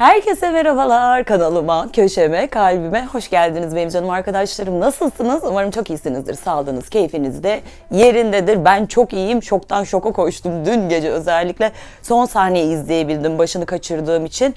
Herkese merhabalar kanalıma, köşeme, kalbime hoş geldiniz benim canım arkadaşlarım. Nasılsınız? Umarım çok iyisinizdir. Sağlığınız, keyfiniz de yerindedir. Ben çok iyiyim. Şoktan şoka koştum dün gece özellikle. Son sahneyi izleyebildim başını kaçırdığım için.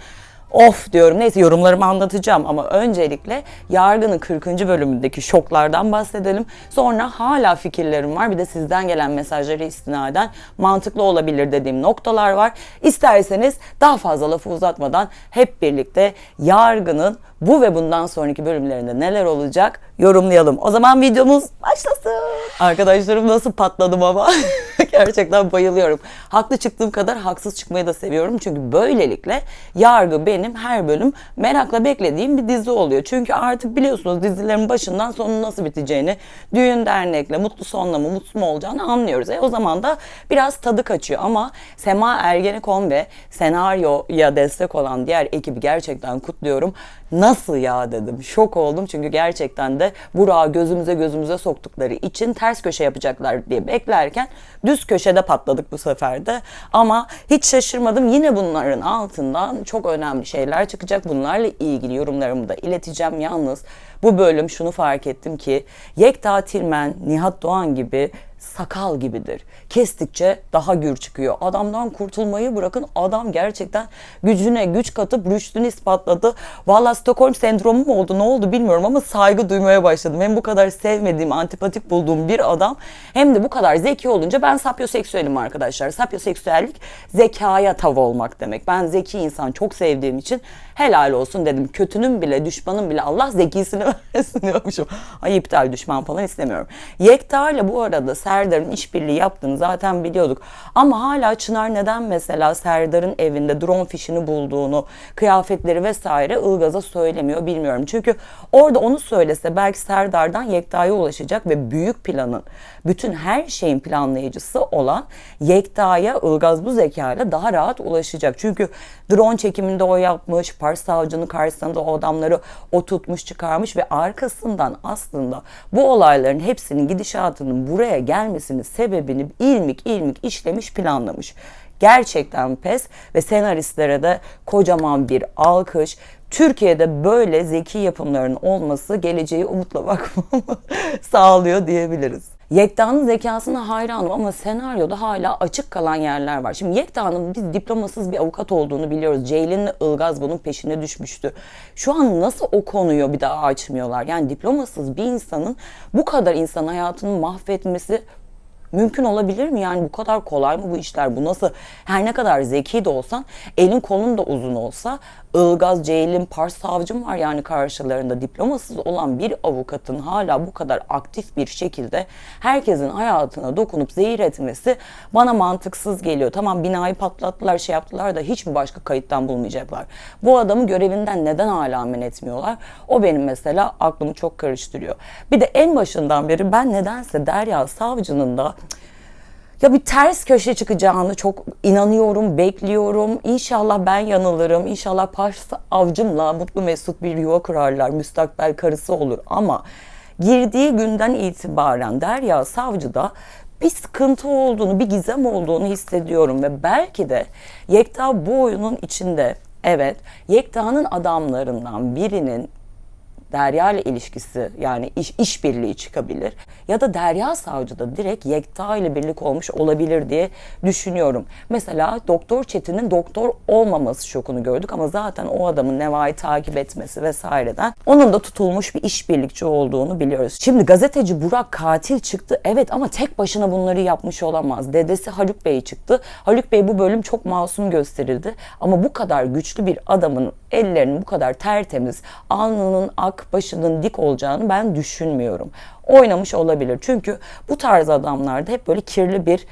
Of diyorum. Neyse yorumlarımı anlatacağım ama öncelikle Yargı'nın 40. bölümündeki şoklardan bahsedelim. Sonra hala fikirlerim var. Bir de sizden gelen mesajları istinaden mantıklı olabilir dediğim noktalar var. İsterseniz daha fazla lafı uzatmadan hep birlikte Yargı'nın bu ve bundan sonraki bölümlerinde neler olacak yorumlayalım. O zaman videomuz başlasın. Arkadaşlarım nasıl patladım ama gerçekten bayılıyorum. Haklı çıktığım kadar haksız çıkmayı da seviyorum. Çünkü böylelikle Yargı benim her bölüm merakla beklediğim bir dizi oluyor. Çünkü artık biliyorsunuz dizilerin başından sonun nasıl biteceğini, düğün dernekle mutlu sonla mı mutsuz mu olacağını anlıyoruz. E o zaman da biraz tadı kaçıyor ama Sema Ergenekon ve senaryoya destek olan diğer ekibi gerçekten kutluyorum. Nasıl ya dedim. Şok oldum çünkü gerçekten de Burak'ı gözümüze gözümüze soktukları için ters köşe yapacaklar diye beklerken düz köşede patladık bu sefer de. Ama hiç şaşırmadım. Yine bunların altından çok önemli şeyler çıkacak. Bunlarla ilgili yorumlarımı da ileteceğim. Yalnız bu bölüm şunu fark ettim ki Yekta Tilmen, Nihat Doğan gibi sakal gibidir. Kestikçe daha gür çıkıyor. Adamdan kurtulmayı bırakın adam gerçekten gücüne güç katıp rüştünü ispatladı. Valla Stockholm sendromu mu oldu ne oldu bilmiyorum ama saygı duymaya başladım. Hem bu kadar sevmediğim, antipatik bulduğum bir adam hem de bu kadar zeki olunca ben sapyoseksüelim arkadaşlar. Sapyoseksüellik zekaya tav olmak demek. Ben zeki insan çok sevdiğim için helal olsun dedim. Kötünün bile düşmanın bile Allah zekisini versin diyormuşum. Ay iptal düşman falan istemiyorum. Yekta ile bu arada Serdar'ın işbirliği yaptığını zaten biliyorduk. Ama hala Çınar neden mesela Serdar'ın evinde drone fişini bulduğunu, kıyafetleri vesaire Ilgaz'a söylemiyor bilmiyorum. Çünkü orada onu söylese belki Serdar'dan Yekta'ya ulaşacak ve büyük planın, bütün her şeyin planlayıcısı olan Yekta'ya Ilgaz bu zekayla daha rahat ulaşacak. Çünkü drone çekiminde o yapmış, Pars savcının karşısında o adamları o tutmuş çıkarmış ve arkasından aslında bu olayların hepsinin gidişatının buraya gelmesinin sebebini ilmik ilmik işlemiş planlamış. Gerçekten pes ve senaristlere de kocaman bir alkış. Türkiye'de böyle zeki yapımların olması geleceği umutla bakmamı sağlıyor diyebiliriz. Yekta'nın zekasına hayranım ama senaryoda hala açık kalan yerler var. Şimdi Yekta'nın biz diplomasız bir avukat olduğunu biliyoruz. Ceylin'le Ilgaz bunun peşine düşmüştü. Şu an nasıl o konuyu bir daha açmıyorlar? Yani diplomasız bir insanın bu kadar insan hayatını mahvetmesi mümkün olabilir mi? Yani bu kadar kolay mı bu işler? Bu nasıl? Her ne kadar zeki de olsan, elin kolun da uzun olsa, Ilgaz, Ceylin, Pars savcım var yani karşılarında. Diplomasız olan bir avukatın hala bu kadar aktif bir şekilde herkesin hayatına dokunup zehir etmesi bana mantıksız geliyor. Tamam binayı patlattılar, şey yaptılar da hiç mi başka kayıttan bulmayacaklar? Bu adamı görevinden neden hala men etmiyorlar? O benim mesela aklımı çok karıştırıyor. Bir de en başından beri ben nedense Derya Savcı'nın da ya bir ters köşe çıkacağını çok inanıyorum, bekliyorum. İnşallah ben yanılırım. İnşallah Pars avcımla mutlu mesut bir yuva kurarlar. Müstakbel karısı olur ama girdiği günden itibaren Derya Savcı'da bir sıkıntı olduğunu, bir gizem olduğunu hissediyorum ve belki de Yekta bu oyunun içinde evet Yekta'nın adamlarından birinin Derya ile ilişkisi yani iş işbirliği çıkabilir. Ya da Derya Savcı da direkt Yekta ile birlik olmuş olabilir diye düşünüyorum. Mesela Doktor Çetin'in doktor olmaması şokunu gördük ama zaten o adamın Neva'yı takip etmesi vesaireden onun da tutulmuş bir işbirlikçi olduğunu biliyoruz. Şimdi gazeteci Burak katil çıktı evet ama tek başına bunları yapmış olamaz. Dedesi Haluk Bey çıktı. Haluk Bey bu bölüm çok masum gösterildi ama bu kadar güçlü bir adamın ellerinin bu kadar tertemiz, alnının ak, başının dik olacağını ben düşünmüyorum. Oynamış olabilir. Çünkü bu tarz adamlarda hep böyle kirli bir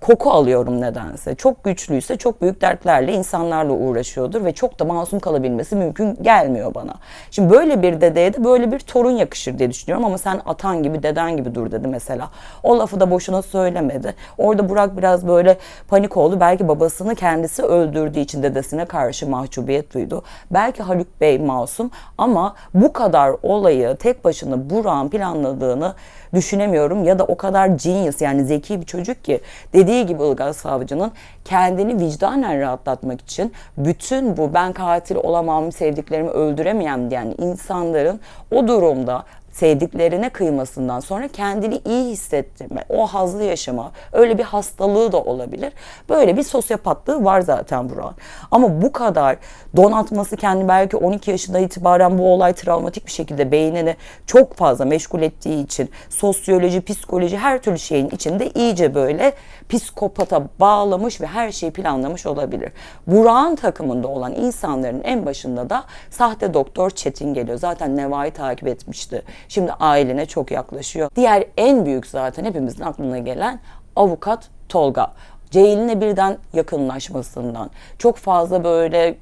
koku alıyorum nedense. Çok güçlüyse çok büyük dertlerle insanlarla uğraşıyordur ve çok da masum kalabilmesi mümkün gelmiyor bana. Şimdi böyle bir dedeye de böyle bir torun yakışır diye düşünüyorum ama sen atan gibi deden gibi dur dedi mesela. O lafı da boşuna söylemedi. Orada Burak biraz böyle panik oldu. Belki babasını kendisi öldürdüğü için dedesine karşı mahcubiyet duydu. Belki Haluk Bey masum ama bu kadar olayı tek başına Burak'ın planladığını düşünemiyorum ya da o kadar genius yani zeki bir çocuk ki dediği Dediği gibi Ilgaz Savcı'nın kendini vicdanen rahatlatmak için bütün bu ben katil olamam, sevdiklerimi öldüremeyem diyen insanların o durumda sevdiklerine kıymasından sonra kendini iyi hissettirme, o hazlı yaşama, öyle bir hastalığı da olabilir. Böyle bir sosyopatlığı var zaten Burak'ın. Ama bu kadar donatması kendi belki 12 yaşında itibaren bu olay travmatik bir şekilde beynini çok fazla meşgul ettiği için sosyoloji, psikoloji her türlü şeyin içinde iyice böyle psikopata bağlamış ve her şeyi planlamış olabilir. Burak'ın takımında olan insanların en başında da sahte doktor Çetin geliyor. Zaten Neva'yı takip etmişti. Şimdi ailene çok yaklaşıyor. Diğer en büyük zaten hepimizin aklına gelen avukat Tolga. Ceylin'e birden yakınlaşmasından, çok fazla böyle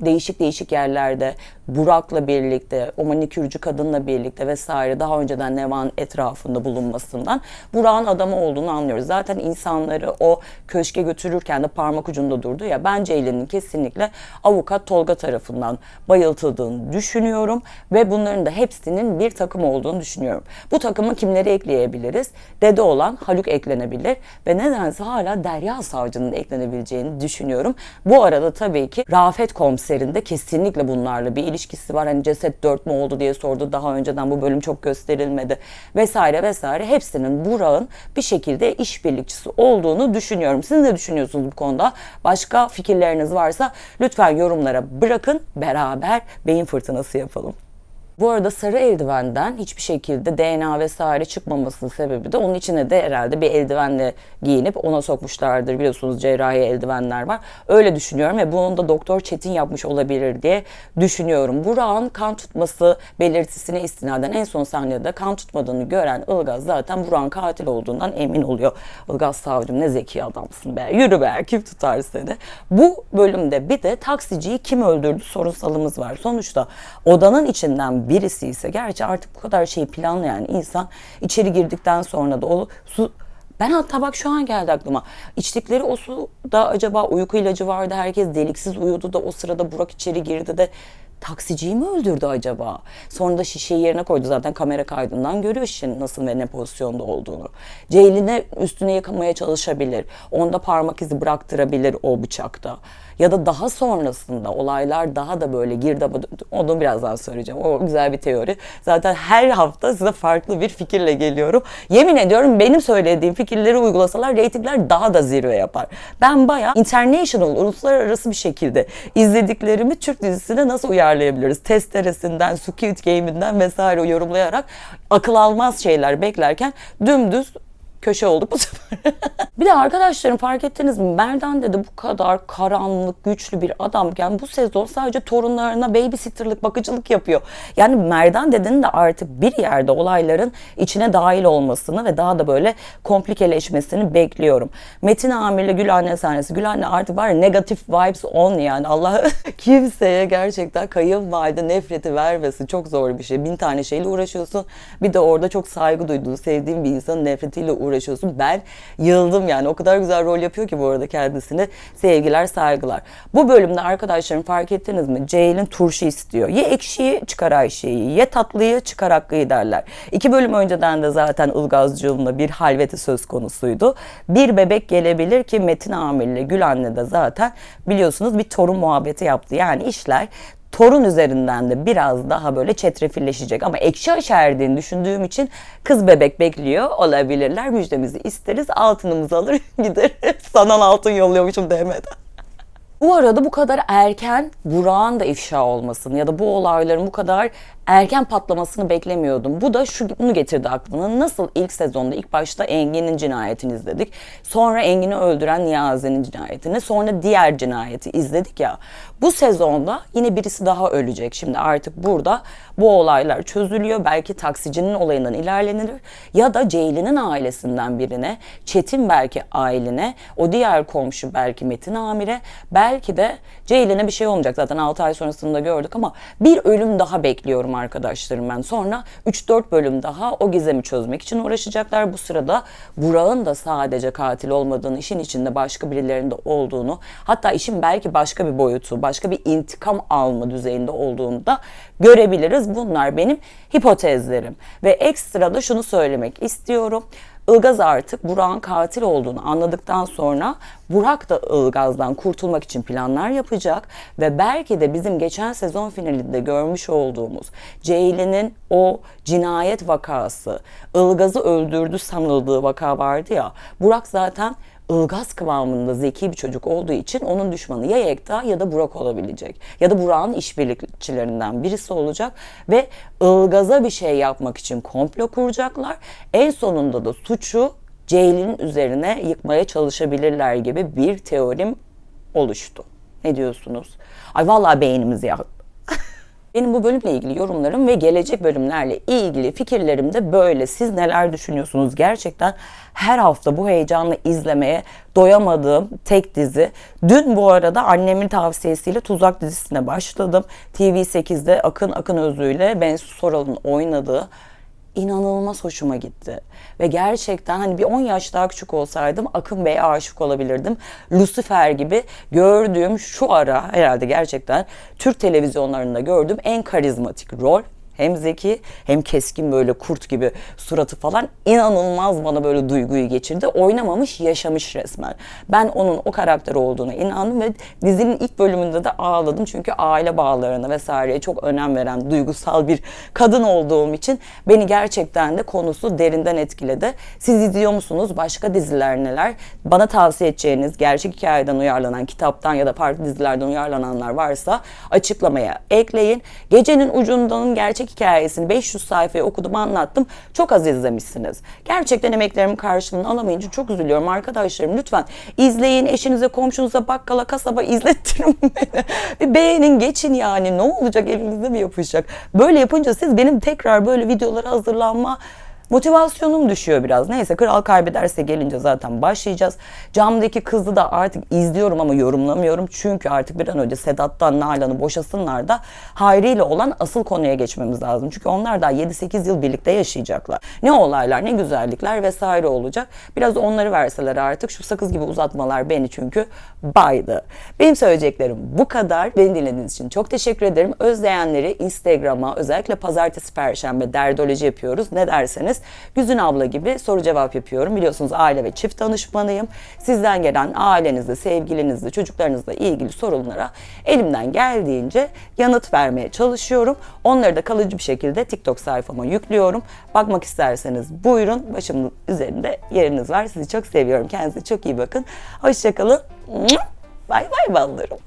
değişik değişik yerlerde Burak'la birlikte, o manikürcü kadınla birlikte vesaire daha önceden Nevan etrafında bulunmasından Burak'ın adamı olduğunu anlıyoruz. Zaten insanları o köşke götürürken de parmak ucunda durdu ya ben Ceylin'in kesinlikle avukat Tolga tarafından bayıltıldığını düşünüyorum ve bunların da hepsinin bir takım olduğunu düşünüyorum. Bu takımı kimleri ekleyebiliriz? Dede olan Haluk eklenebilir ve nedense hala Derya Savcı'nın eklenebileceğini düşünüyorum. Bu arada tabii ki Rafet komiserinde kesinlikle bunlarla bir ilişkisi var. Hani ceset dört mü oldu diye sordu. Daha önceden bu bölüm çok gösterilmedi. Vesaire vesaire. Hepsinin Burak'ın bir şekilde işbirlikçisi olduğunu düşünüyorum. Siz ne düşünüyorsunuz bu konuda? Başka fikirleriniz varsa lütfen yorumlara bırakın. Beraber beyin fırtınası yapalım. Bu arada sarı eldivenden hiçbir şekilde DNA vesaire çıkmamasının sebebi de onun içine de herhalde bir eldivenle giyinip ona sokmuşlardır. Biliyorsunuz cerrahi eldivenler var. Öyle düşünüyorum ve bunun da doktor Çetin yapmış olabilir diye düşünüyorum. Burak'ın kan tutması belirtisine istinaden en son sahnede kan tutmadığını gören Ilgaz zaten Burak'ın katil olduğundan emin oluyor. Ilgaz savcım ne zeki adamsın be. Yürü be kim tutar seni. Bu bölümde bir de taksiciyi kim öldürdü sorunsalımız var. Sonuçta odanın içinden birisi ise gerçi artık bu kadar şeyi planlayan insan içeri girdikten sonra da o su ben hatta bak şu an geldi aklıma. İçtikleri o su da acaba uyku ilacı vardı. Herkes deliksiz uyudu da o sırada Burak içeri girdi de taksiciyi mi öldürdü acaba? Sonra da şişeyi yerine koydu zaten kamera kaydından görüyor şişenin nasıl ve ne pozisyonda olduğunu. Ceylin'e üstüne yıkamaya çalışabilir. Onda parmak izi bıraktırabilir o bıçakta. Ya da daha sonrasında olaylar daha da böyle girdaba onu birazdan söyleyeceğim. O güzel bir teori. Zaten her hafta size farklı bir fikirle geliyorum. Yemin ediyorum benim söylediğim fikirleri uygulasalar reytingler daha da zirve yapar. Ben baya international, uluslararası bir şekilde izlediklerimi Türk dizisine nasıl uyarlayabiliriz? Testeresinden, Squid Game'inden vesaire yorumlayarak akıl almaz şeyler beklerken dümdüz köşe olduk bu sefer. bir de arkadaşlarım fark ettiniz mi? Merdan dedi bu kadar karanlık, güçlü bir adamken bu sezon sadece torunlarına babysitterlık, bakıcılık yapıyor. Yani Merdan dedenin de artık bir yerde olayların içine dahil olmasını ve daha da böyle komplikeleşmesini bekliyorum. Metin Amir'le Gülhane sahnesi. Gülhane artık var negatif vibes on yani. Allah kimseye gerçekten kayınvalide nefreti vermesin. Çok zor bir şey. Bin tane şeyle uğraşıyorsun. Bir de orada çok saygı duyduğun, sevdiğin bir insanın nefretiyle uğraşıyorsun. Ben yıldım yani. O kadar güzel rol yapıyor ki bu arada kendisine. Sevgiler, saygılar. Bu bölümde arkadaşlarım fark ettiniz mi? Ceylin turşu istiyor. Ye ekşiyi çıkar Ayşe'yi, ye tatlıyı çıkar Hakkı'yı derler. İki bölüm önceden de zaten Ilgazcığımla bir halveti söz konusuydu. Bir bebek gelebilir ki Metin Amir'le Gül Anne de zaten biliyorsunuz bir torun muhabbeti yaptı. Yani işler torun üzerinden de biraz daha böyle çetrefilleşecek. Ama ekşi aşağı erdiğini düşündüğüm için kız bebek bekliyor olabilirler. Müjdemizi isteriz, altınımızı alır gideriz. Sanal altın yolluyormuşum DM'den. Bu arada bu kadar erken Burak'ın da ifşa olmasını ya da bu olayların bu kadar erken patlamasını beklemiyordum. Bu da şu bunu getirdi aklıma. Nasıl ilk sezonda ilk başta Engin'in cinayetini izledik. Sonra Engin'i öldüren Niyazi'nin cinayetini. Sonra diğer cinayeti izledik ya. Bu sezonda yine birisi daha ölecek. Şimdi artık burada bu olaylar çözülüyor. Belki taksicinin olayından ilerlenir. Ya da Ceylin'in ailesinden birine, Çetin belki ailene, o diğer komşu belki Metin Amir'e, belki de Ceylin'e bir şey olmayacak. Zaten 6 ay sonrasında gördük ama bir ölüm daha bekliyorum arkadaşlarım ben. Sonra 3-4 bölüm daha o gizemi çözmek için uğraşacaklar. Bu sırada Burak'ın da sadece katil olmadığını, işin içinde başka birilerinde olduğunu, hatta işin belki başka bir boyutu, başka bir intikam alma düzeyinde olduğunu da görebiliriz. Bunlar benim hipotezlerim. Ve ekstra da şunu söylemek istiyorum. Ilgaz artık Burak'ın katil olduğunu anladıktan sonra Burak da Ilgaz'dan kurtulmak için planlar yapacak ve belki de bizim geçen sezon finalinde görmüş olduğumuz Ceylin'in o cinayet vakası, Ilgaz'ı öldürdü sanıldığı vaka vardı ya. Burak zaten Ilgaz kıvamında zeki bir çocuk olduğu için onun düşmanı ya Yekta ya da Burak olabilecek. Ya da Burak'ın işbirlikçilerinden birisi olacak ve Ilgaz'a bir şey yapmak için komplo kuracaklar. En sonunda da suçu Ceylin'in üzerine yıkmaya çalışabilirler gibi bir teorim oluştu. Ne diyorsunuz? Ay vallahi beynimiz yaktı. Benim bu bölümle ilgili yorumlarım ve gelecek bölümlerle ilgili fikirlerim de böyle. Siz neler düşünüyorsunuz? Gerçekten her hafta bu heyecanla izlemeye doyamadığım tek dizi. Dün bu arada annemin tavsiyesiyle Tuzak dizisine başladım. TV8'de Akın Akın Özü ile Bensu Soral'ın oynadığı inanılmaz hoşuma gitti. Ve gerçekten hani bir 10 yaş daha küçük olsaydım Akın Bey'e aşık olabilirdim. Lucifer gibi gördüğüm şu ara herhalde gerçekten Türk televizyonlarında gördüğüm en karizmatik rol. Hem zeki hem keskin böyle kurt gibi suratı falan inanılmaz bana böyle duyguyu geçirdi. Oynamamış yaşamış resmen. Ben onun o karakter olduğuna inandım ve dizinin ilk bölümünde de ağladım. Çünkü aile bağlarına vesaireye çok önem veren duygusal bir kadın olduğum için beni gerçekten de konusu derinden etkiledi. Siz izliyor musunuz? Başka diziler neler? Bana tavsiye edeceğiniz gerçek hikayeden uyarlanan kitaptan ya da farklı dizilerden uyarlananlar varsa açıklamaya ekleyin. Gecenin ucundanın gerçek hikayesini 500 sayfaya okudum anlattım. Çok az izlemişsiniz. Gerçekten emeklerimin karşılığını alamayınca çok üzülüyorum arkadaşlarım. Lütfen izleyin eşinize, komşunuza, bakkala, kasaba izlettirin. Bir beğenin geçin yani ne olacak elinizde mi yapışacak? Böyle yapınca siz benim tekrar böyle videolara hazırlanma Motivasyonum düşüyor biraz. Neyse kral kaybederse gelince zaten başlayacağız. Camdaki kızı da artık izliyorum ama yorumlamıyorum. Çünkü artık bir an önce Sedat'tan Nalan'ı boşasınlar da Hayri ile olan asıl konuya geçmemiz lazım. Çünkü onlar daha 7-8 yıl birlikte yaşayacaklar. Ne olaylar ne güzellikler vesaire olacak. Biraz onları verseler artık şu sakız gibi uzatmalar beni çünkü baydı. Benim söyleyeceklerim bu kadar. Beni dinlediğiniz için çok teşekkür ederim. Özleyenleri Instagram'a özellikle pazartesi perşembe derdoloji yapıyoruz. Ne derseniz Güzün abla gibi soru cevap yapıyorum. Biliyorsunuz aile ve çift danışmanıyım. Sizden gelen ailenizle, sevgilinizle, çocuklarınızla ilgili sorunlara elimden geldiğince yanıt vermeye çalışıyorum. Onları da kalıcı bir şekilde TikTok sayfama yüklüyorum. Bakmak isterseniz buyurun. Başımın üzerinde yeriniz var. Sizi çok seviyorum. Kendinize çok iyi bakın. Hoşçakalın. Bay bay ballarım.